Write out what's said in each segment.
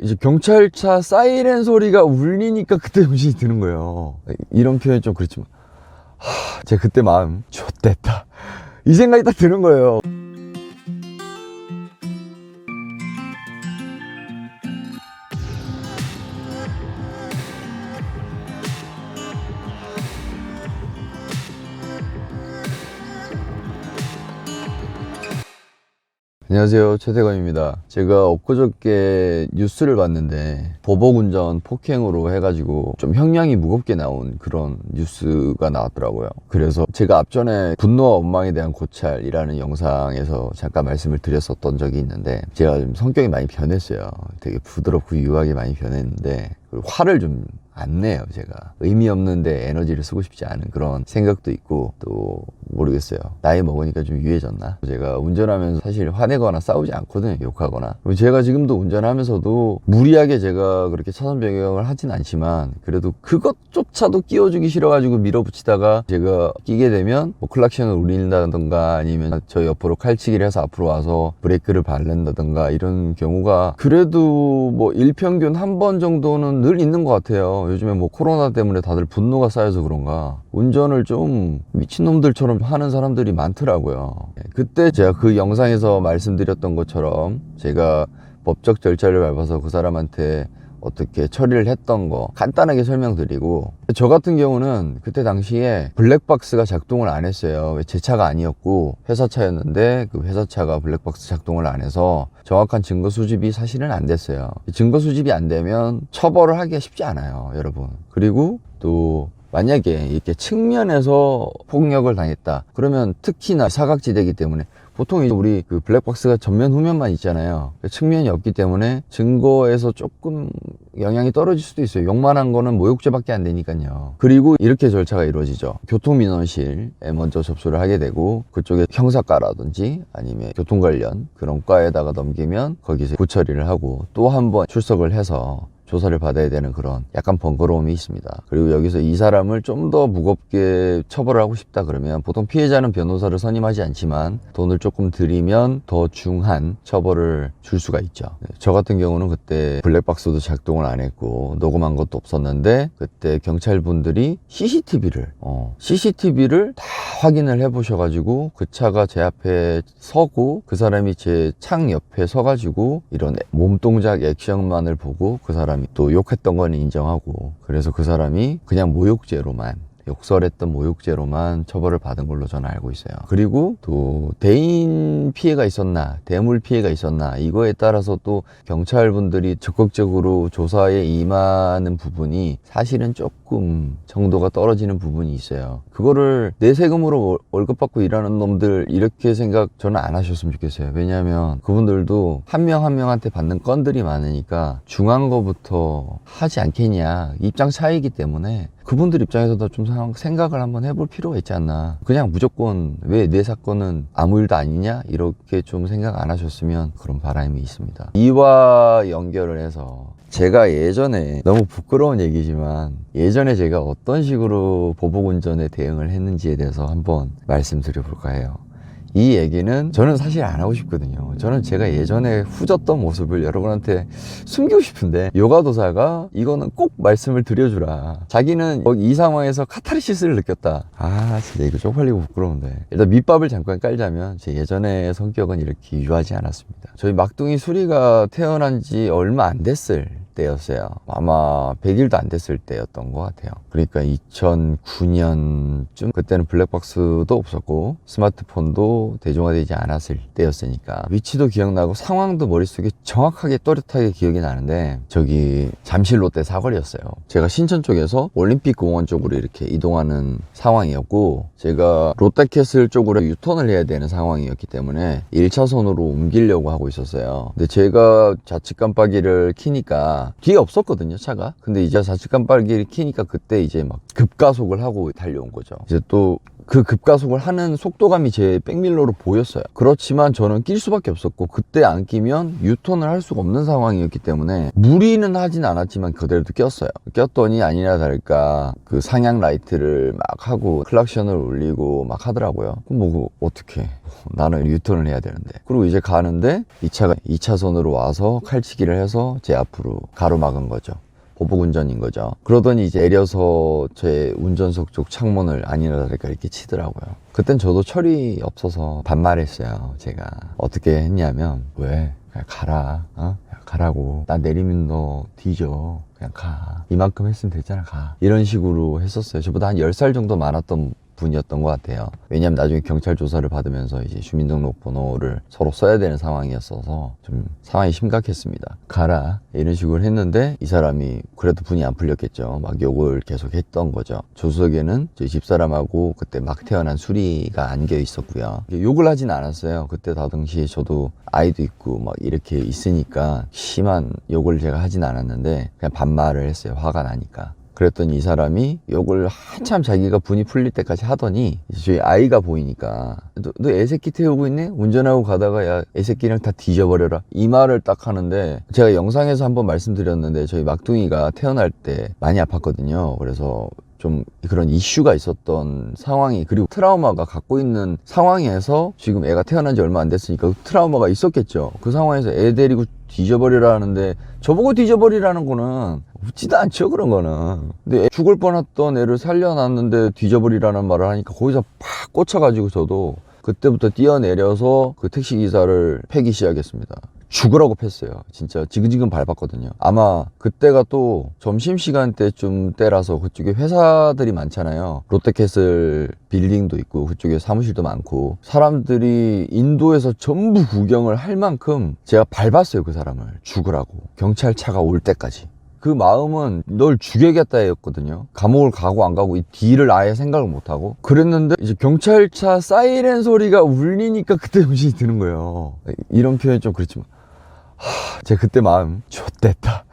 이제 경찰차 사이렌 소리가 울리니까 그때 정신이 드는 거예요. 이런 표현이 좀 그렇지만, 하, 제가 그때 마음, 좆됐다. 이 생각이 딱 드는 거예요. 안녕하세요. 최대건입니다. 제가 엊그저께 뉴스를 봤는데 보복운전 폭행으로 해가지고 좀 형량이 무겁게 나온 그런 뉴스가 나왔더라고요. 그래서 제가 앞전에 분노와 원망에 대한 고찰이라는 영상에서 잠깐 말씀을 드렸었던 적이 있는데 제가 좀 성격이 많이 변했어요. 되게 부드럽고 유하게 많이 변했는데 화를 좀 안 내요 제가. 의미 없는데 에너지를 쓰고 싶지 않은 그런 생각도 있고 또 모르겠어요. 나이 먹으니까 좀 유해졌나? 제가 운전하면서 사실 화내거나 싸우지 않거든요 욕하거나. 제가 지금도 운전하면서도 무리하게 제가 그렇게 차선 변경을 하진 않지만 그래도 그것조차도 끼워주기 싫어가지고 밀어붙이다가 제가 끼게 되면 뭐 클락션을 울린다던가 아니면 저 옆으로 칼치기를 해서 앞으로 와서 브레이크를 밟는다던가 이런 경우가 그래도 뭐 일평균 한 번 정도는 늘 있는 것 같아요. 요즘에 뭐 코로나 때문에 다들 분노가 쌓여서 그런가. 운전을 좀 미친놈들처럼 하는 사람들이 많더라고요. 그때 제가 그 영상에서 말씀드렸던 것처럼 제가 법적 절차를 밟아서 그 사람한테 어떻게 처리를 했던 거 간단하게 설명드리고 저 같은 경우는 그때 당시에 블랙박스가 작동을 안 했어요. 왜? 제 차가 아니었고 회사 차였는데 그 회사 차가 블랙박스 작동을 안 해서 정확한 증거 수집이 사실은 안 됐어요. 증거 수집이 안 되면 처벌을 하기가 쉽지 않아요 여러분. 그리고 또 만약에 이렇게 측면에서 폭력을 당했다. 그러면 특히나 사각지대이기 때문에 보통 이제 우리 그 블랙박스가 전면 후면만 있잖아요. 측면이 없기 때문에 증거에서 조금 영향이 떨어질 수도 있어요. 욕만한 거는 모욕죄밖에 안 되니까요. 그리고 이렇게 절차가 이루어지죠. 교통민원실에 먼저 접수를 하게 되고 그쪽에 형사과라든지 아니면 교통 관련 그런 과에다가 넘기면 거기서 구처리를 하고 또 한 번 출석을 해서 조사를 받아야 되는 그런 약간 번거로움이 있습니다. 그리고 여기서 이 사람을 좀 더 무겁게 처벌을 하고 싶다 그러면 보통 피해자는 변호사를 선임하지 않지만 돈을 조금 들이면 더 중한 처벌을 줄 수가 있죠. 네, 저 같은 경우는 그때 블랙박스도 작동을 안 했고 녹음한 것도 없었는데 그때 경찰분들이 CCTV를 어, CCTV를 다 확인을 해보셔가지고 그 차가 제 앞에 서고 그 사람이 제 창 옆에 서가지고 이런 몸동작 액션만을 보고 그 사람이 또 욕했던 건 인정하고 그래서 그 사람이 그냥 모욕죄로만 욕설했던 모욕죄로만 처벌을 받은 걸로 저는 알고 있어요. 그리고 또 대인 피해가 있었나, 대물 피해가 있었나 이거에 따라서 또 경찰분들이 적극적으로 조사에 임하는 부분이 사실은 조금 정도가 떨어지는 부분이 있어요. 그거를 내 세금으로 월- 월급 받고 일하는 놈들 이렇게 생각 저는 안 하셨으면 좋겠어요. 왜냐하면 그분들도 한 명 한 명한테 받는 건들이 많으니까 중한 거부터 하지 않겠냐 입장 차이기 때문에 그분들 입장에서도 좀 상- 생각을 한번 해볼 필요가 있지 않나. 그냥 무조건 왜 내 사건은 아무 일도 아니냐? 이렇게 좀 생각 안 하셨으면 그런 바람이 있습니다. 이와 연결을 해서 제가 예전에 너무 부끄러운 얘기지만 예전에 제가 어떤 식으로 보복 운전에 대응을 했는지에 대해서 한번 말씀드려 볼까 해요. 이 얘기는 저는 사실 안 하고 싶거든요. 저는 제가 예전에 후졌던 모습을 여러분한테 숨기고 싶은데 요가도사가 이거는 꼭 말씀을 드려주라. 자기는 어, 이 상황에서 카타르시스를 느꼈다. 아 진짜 이거 쪽팔리고 부끄러운데 일단 밑밥을 잠깐 깔자면 제 예전의 성격은 이렇게 유하지 않았습니다. 저희 막둥이 수리가 태어난 지 얼마 안 됐을 때였어요. 아마 100일도 안 됐을 때였던 것 같아요. 그러니까 2009년쯤 그때는 블랙박스도 없었고 스마트폰도 대중화되지 않았을 때였으니까 위치도 기억나고 상황도 머릿속에 정확하게 또렷하게 기억이 나는데 저기 잠실 롯데 사거리였어요. 제가 신천 쪽에서 올림픽 공원 쪽으로 이렇게 이동하는 상황이었고 제가 롯데캐슬 쪽으로 유턴을 해야 되는 상황이었기 때문에 1차선으로 옮기려고 하고 있었어요. 근데 제가 좌측 깜빡이를 키니까 뒤에 없었거든요 차가 근데 이제 좌측 깜빡이를 켜니까 그때 이제 막 급가속을 하고 달려온 거죠 이제 또 그 급가속을 하는 속도감이 제 백밀러로 보였어요. 그렇지만 저는 낄 수밖에 없었고 그때 안 끼면 유턴을 할 수가 없는 상황이었기 때문에 무리는 하진 않았지만 그대로도 꼈어요. 꼈더니 아니나 다를까 그 상향 라이트를 막 하고 클락션을 울리고 막 하더라고요. 그럼 뭐 어떻게 나는 유턴을 해야 되는데. 그리고 이제 가는데 이 차가 2차선으로 와서 칼치기를 해서 제 앞으로 가로막은 거죠 보복 운전인 거죠. 그러더니 이제 내려서 제 운전석 쪽 창문을 아니나 다를까 이렇게 치더라고요. 그땐 저도 철이 없어서 반말했어요. 제가 어떻게 했냐면 왜 그냥 가라, 어? 가라고. 나 내리면 너 뒤져. 그냥 가. 이만큼 했으면 됐잖아, 가. 이런 식으로 했었어요. 저보다 한 10살 정도 많았던 분이었던 것 같아요. 왜냐면 나중에 경찰 조사를 받으면서 이제 주민등록번호를 서로 써야 되는 상황이었어서 좀 상황이 심각했습니다. 가라 이런 식으로 했는데 이 사람이 그래도 분이 안 풀렸겠죠. 막 욕을 계속 했던 거죠. 조수석에는 저희 집사람하고 그때 막 태어난 수리가 안겨 있었고요. 욕을 하진 않았어요. 그때 당시에 저도 아이도 있고 막 이렇게 있으니까 심한 욕을 제가 하진 않았는데 그냥 반말을 했어요. 화가 나니까. 그랬더니 이 사람이 욕을 한참 자기가 분이 풀릴 때까지 하더니 저희 아이가 보이니까 너, 너 애새끼 태우고 있네? 운전하고 가다가 야 애새끼랑 다 뒤져버려라. 이 말을 딱 하는데 제가 영상에서 한번 말씀드렸는데 저희 막둥이가 태어날 때 많이 아팠거든요. 그래서 좀 그런 이슈가 있었던 상황이 그리고 트라우마가 갖고 있는 상황에서 지금 애가 태어난 지 얼마 안 됐으니까 그 트라우마가 있었겠죠. 그 상황에서 애 데리고 뒤져버리라 하는데 저보고 뒤져버리라는 거는 웃지도 않죠 그런 거는. 근데 애 죽을 뻔했던 애를 살려놨는데 뒤져버리라는 말을 하니까 거기서 팍 꽂혀가지고 저도 그때부터 뛰어내려서 그 택시 기사를 패기 시작했습니다. 죽으라고 팼어요. 진짜 지근지근 밟았거든요. 아마 그때가 또 점심시간 때쯤 때라서 그쪽에 회사들이 많잖아요. 롯데캐슬 빌딩도 있고 그쪽에 사무실도 많고 사람들이 인도에서 전부 구경을 할 만큼 제가 밟았어요 그 사람을. 죽으라고. 경찰차가 올 때까지 그 마음은 널 죽여야겠다 였거든요. 감옥을 가고 안 가고 이 뒤를 아예 생각을 못 하고 그랬는데 이제 경찰차 사이렌 소리가 울리니까 그때 정신이 드는 거예요. 이런 표현 좀 그렇지만 하, 제가 그때 마음 좆됐다.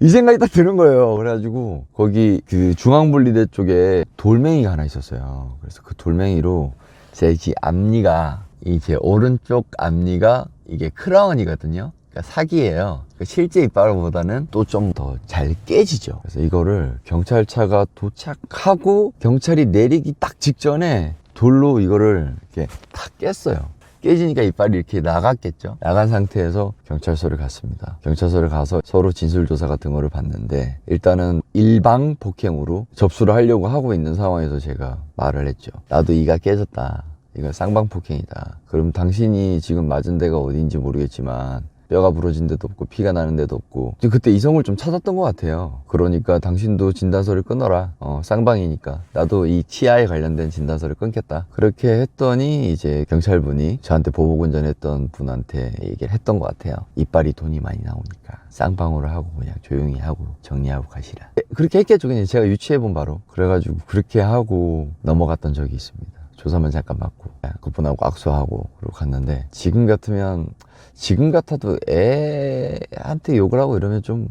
이 생각이 딱 드는 거예요. 그래가지고 거기 그 중앙분리대 쪽에 돌멩이가 하나 있었어요. 그래서 그 돌멩이로 제 이 앞니가 이 제 오른쪽 앞니가 이게 크라운이거든요. 그러니까 사기예요. 그러니까 실제 이빨보다는 또 좀 더 잘 깨지죠. 그래서 이거를 경찰차가 도착하고 경찰이 내리기 딱 직전에 돌로 이거를 이렇게 탁 깼어요. 깨지니까 이빨이 이렇게 나갔겠죠. 나간 상태에서 경찰서를 갔습니다. 경찰서를 가서 서로 진술조사 같은 거를 봤는데 일단은 일방 폭행으로 접수를 하려고 하고 있는 상황에서 제가 말을 했죠. 나도 이가 깨졌다. 이거 쌍방 폭행이다. 그럼 당신이 지금 맞은 데가 어딘지 모르겠지만 뼈가 부러진 데도 없고 피가 나는 데도 없고. 그때 이성을 좀 찾았던 것 같아요. 그러니까 당신도 진단서를 끊어라. 어, 쌍방이니까. 나도 이 치아에 관련된 진단서를 끊겠다. 그렇게 했더니 이제 경찰분이 저한테 보복운전했던 분한테 얘기를 했던 것 같아요. 이빨이 돈이 많이 나오니까. 쌍방으로 하고 그냥 조용히 하고 정리하고 가시라. 그렇게 했겠죠. 그냥 제가 유추해본 바로. 그래가지고 그렇게 하고 넘어갔던 적이 있습니다 조사만 잠깐 받고 그분하고 악수하고 그러고 갔는데 지금 같으면 지금 같아도 애한테 욕을 하고 이러면 좀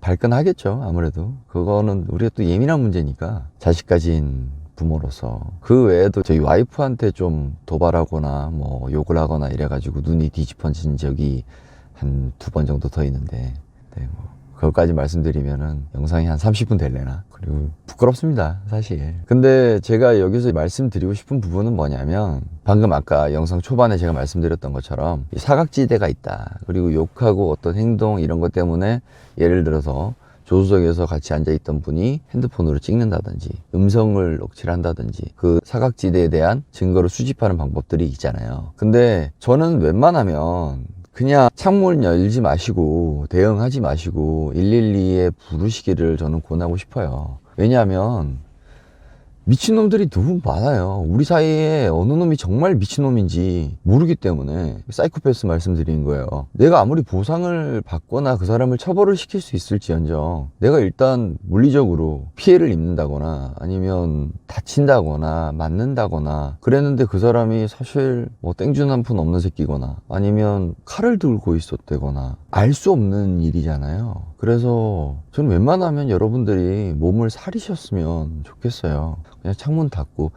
발끈하겠죠 아무래도. 그거는 우리가 또 예민한 문제니까 자식 가진 부모로서. 그 외에도 저희 와이프한테 좀 도발하거나 뭐 욕을 하거나 이래가지고 눈이 뒤집어진 적이 한 두 번 정도 더 있는데 네, 뭐 그것까지 말씀드리면은 영상이 한 30분 될래나? 그리고 부끄럽습니다 사실. 근데 제가 여기서 말씀드리고 싶은 부분은 뭐냐면 방금 아까 영상 초반에 제가 말씀드렸던 것처럼 이 사각지대가 있다. 그리고 욕하고 어떤 행동 이런 것 때문에 예를 들어서 조수석에서 같이 앉아있던 분이 핸드폰으로 찍는다든지 음성을 녹취를 한다든지 그 사각지대에 대한 증거를 수집하는 방법들이 있잖아요. 근데 저는 웬만하면 그냥 창문 열지 마시고 대응하지 마시고 112에 부르시기를 저는 권하고 싶어요. 왜냐하면 미친놈들이 너무 많아요. 우리 사이에 어느 놈이 정말 미친놈인지 모르기 때문에 사이코패스 말씀드리는 거예요. 내가 아무리 보상을 받거나 그 사람을 처벌을 시킬 수 있을지언정 내가 일단 물리적으로 피해를 입는다거나 아니면 다친다거나 맞는다거나 그랬는데 그 사람이 사실 뭐 땡준 한 푼 없는 새끼거나 아니면 칼을 들고 있었대거나 알 수 없는 일이잖아요. 그래서 저는 웬만하면 여러분들이 몸을 사리셨으면 좋겠어요. 그냥 창문 닫고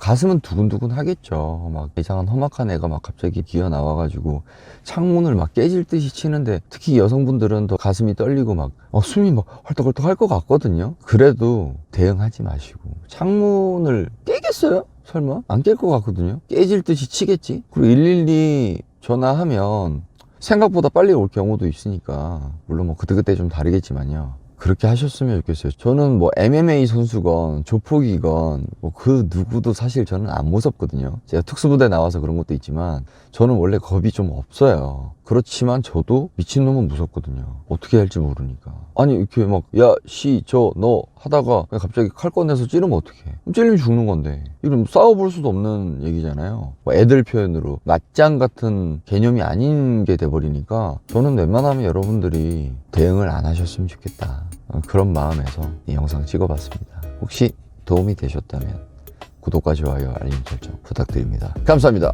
가슴은 두근두근 하겠죠. 막 이상한 험악한 애가 막 갑자기 기어 나와가지고 창문을 막 깨질 듯이 치는데 특히 여성분들은 더 가슴이 떨리고 막 어, 숨이 막 헐떡헐떡 할 것 같거든요. 그래도 대응하지 마시고 창문을 깨겠어요? 설마? 안 깰 것 같거든요. 깨질 듯이 치겠지? 그리고 112 전화하면 생각보다 빨리 올 경우도 있으니까 물론 뭐 그때그때 좀 다르겠지만요. 그렇게 하셨으면 좋겠어요. 저는 뭐 MMA 선수건 조폭이건 뭐 그 누구도 사실 저는 안 무섭거든요. 제가 특수부대 나와서 그런 것도 있지만 저는 원래 겁이 좀 없어요. 그렇지만 저도 미친놈은 무섭거든요. 어떻게 할지 모르니까. 아니 이렇게 막야시저너 하다가 갑자기 칼 꺼내서 찌르면 어떡해. 찔리면 죽는 건데. 이건 싸워볼 수도 없는 얘기잖아요. 뭐 애들 표현으로 맞짱 같은 개념이 아닌 게 돼버리니까 저는 웬만하면 여러분들이 대응을 안 하셨으면 좋겠다. 어, 그런 마음에서 이 영상 찍어봤습니다. 혹시 도움이 되셨다면 구독과 좋아요, 알림 설정 부탁드립니다. 감사합니다.